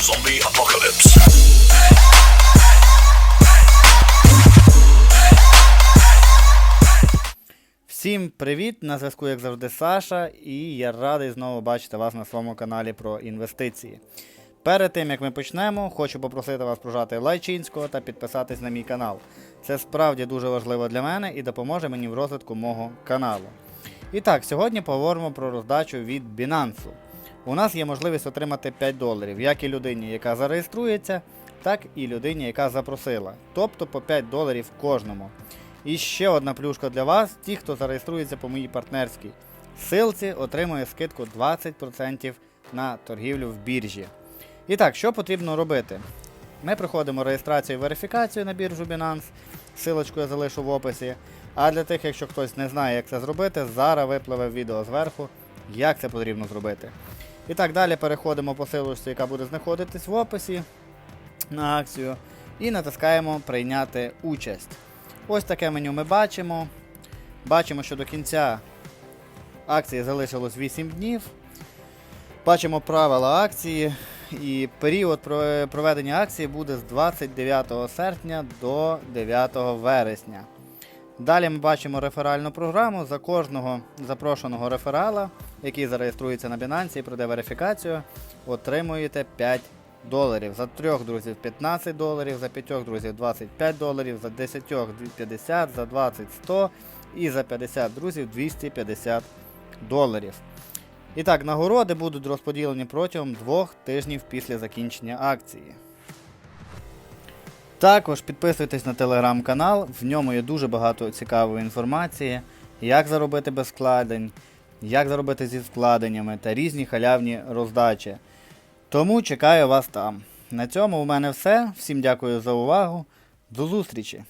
zombie apocalypse. Всім привіт! На зв'язку, як завжди, Саша, і я радий знову бачити вас на своєму каналі про інвестиції. Перед тим як ми почнемо, хочу попросити вас прожати лайчинського та підписатись на мій канал. Це справді дуже важливо для мене і допоможе мені в розвитку мого каналу. І так, сьогодні поговоримо про роздачу від Binance. У нас є можливість отримати 5 доларів, як і людині, яка зареєструється, так і людині, яка запросила. Тобто по 5 доларів кожному. І ще одна плюшка для вас, ті, хто зареєструється по моїй партнерській силці, отримує скидку 20% на торгівлю в біржі. І так, що потрібно робити? Ми проходимо реєстрацію і верифікацію на біржу Binance. Силочку я залишу в описі. А для тих, якщо хтось не знає, як це зробити, зараз випливе відео зверху, як це потрібно зробити. І так, далі переходимо по силочці, яка буде знаходитись в описі на акцію. І натискаємо Прийняти участь. Ось таке меню ми бачимо. Бачимо, що до кінця акції залишилось 8 днів. Бачимо правила акції. І період проведення акції буде з 29 серпня до 9 вересня. Далі ми бачимо реферальну програму за кожного запрошеного реферала, який зареєструється на Binance і пройде верифікацію, отримуєте 5 доларів. За трьох друзів 15 доларів, за п'ятьох друзів 25 доларів, за 10 50, за 20 100 і за 50 друзів 250 доларів. І так, нагороди будуть розподілені протягом двох тижнів після закінчення акції. Також підписуйтесь на телеграм-канал, в ньому є дуже багато цікавої інформації, як заробити без вкладень, як заробити зі вкладеннями та різні халявні роздачі. Тому чекаю вас там. На цьому у мене все. Всім дякую за увагу. До зустрічі!